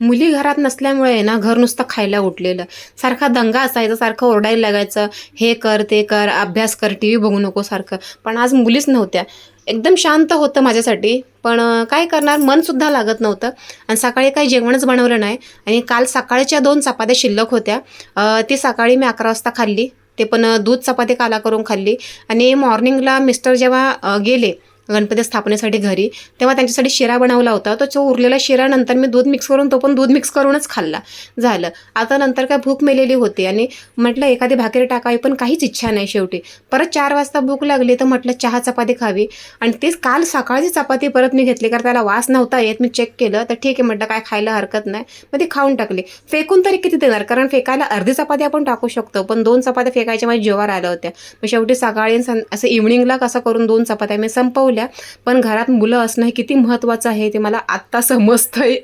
मुली घरात नसल्यामुळे ना घर नुसतं खायला उठलेलं. सारखा दंगा असायचा सारखं ओरडायला लागायचं हे कर ते कर अभ्यास कर टी व्ही बघू नको सारखं. पण आज मुलीच नव्हत्या. एकदम शांत होतं माझ्यासाठी पण काय करणार? मनसुद्धा लागत नव्हतं. आणि सकाळी काही जेवणच बनवलं नाही. आणि काल सकाळच्या दोन चपात्या शिल्लक होत्या. ती सकाळी मी अकरा वाजता खाल्ली. ते पण दूध चपाती काला करून खाल्ली. आणि मॉर्निंगला मिस्टर जेव्हा गेले गणपती स्थापनेसाठी घरी तेव्हा त्यांच्यासाठी शिरा बनवला होता. तो जो उरलेला शिरा नंतर मी दूध मिक्स करून तो पण दूध मिक्स करूनच खाल्ला. झालं. आता नंतर काय भूक मेलेली होती आणि म्हटलं एखादी भाकरी टाकावी पण काहीच इच्छा नाही शेवटी. परत चार वाजता भूक लागली तर म्हटलं चहा चपाती खावी. आणि तेच काल सकाळची चपाती परत मी घेतली कारण त्याला वास नव्हता येत. मी चेक केलं तर ठीक आहे म्हटलं काय खायला हरकत नाही. मग ती खाऊन टाकली. फेकून तरी किती देणार? कारण फेकायला अर्धी चपाती आपण टाकू शकतो पण दोन चपात्या फेकायच्या माझ्या जीवावर आल्या होत्या. मग शेवटी सकाळी आणि असं इव्हनिंगला कसं करून दोन चपात्या मी संपवल्या? पण घरात मुलं असणं हे किती महत्त्वाचं आहे ते मला आत्ता समजतंय.